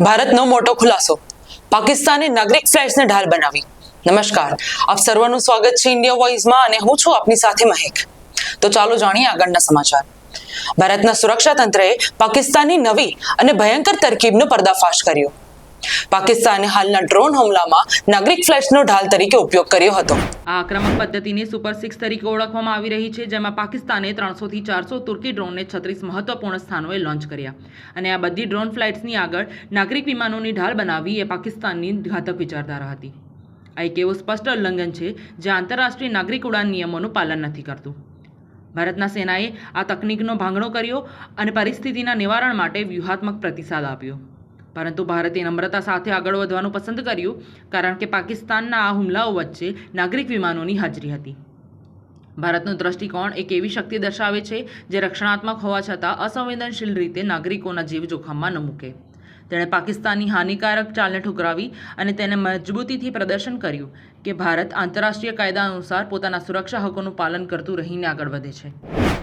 ભારતનો મોટો ખુલાસો. પાકિસ્તાને નાગરિક ફ્લાઇટ્સને ઢાલ બનાવી. નમસ્કાર. આપ સર્વનું સ્વાગત છે ઇન્ડિયા વોઇસમાં અને હું છું આપની સાથે મહેક. તો ચાલો જાણીએ આગળના સમાચાર. ભારતના સુરક્ષા તંત્રએ પાકિસ્તાનની નવી અને ભયંકર તરકીબનો પર્દાફાશ કર્યો. પાકિસ્તાને હાલના ડ્રોન હુમલામાં નાગરિક ફ્લાઇટ્સનો ઢાલ તરીકે ઉપયોગ કર્યો હતો. આ આક્રમક પદ્ધતિને સુપર સિક્સ તરીકે ઓળખવામાં આવી રહી છે, જેમાં પાકિસ્તાને ત્રણસોથી ચારસો તુર્કી ડ્રોનને છત્રીસ મહત્વપૂર્ણ સ્થાનોએ લોન્ચ કર્યા. અને આ બધી ડ્રોન ફ્લાઇટ્સની આગળ નાગરિક વિમાનોની ઢાલ બનાવવી એ પાકિસ્તાનની ઘાતક વિચારધારા હતી. આ એક એવું સ્પષ્ટ ઉલ્લંઘન છે જે આંતરરાષ્ટ્રીય નાગરિક ઉડાન નિયમોનું પાલન નથી કરતું. ભારતના સેનાએ આ તકનીકનો ભાંગણો કર્યો અને પરિસ્થિતિના નિવારણ માટે વ્યૂહાત્મક પ્રતિસાદ આપ્યો. પરંતુ ભારતે નમ્રતા સાથે આગળ વધવાનું પસંદ કર્યું, કારણ કે પાકિસ્તાનના આ હુમલાઓ વચ્ચે નાગરિક વિમાનોની હાજરી હતી. ભારતનો દ્રષ્ટિકોણ એક એવી શક્તિ દર્શાવે છે, જે રક્ષણાત્મક હોવા છતાં અસંવેદનશીલ રીતે નાગરિકોના જીવ જોખમમાં ન મૂકે. તેણે પાકિસ્તાનની હાનિકારક ચાલને ઠુકરાવી અને તેને મજબૂતીથી પ્રદર્શન કર્યું કે ભારત આંતરરાષ્ટ્રીય કાયદા અનુસાર પોતાના સુરક્ષા હકોનું પાલન કરતું રહીને આગળ વધે છે.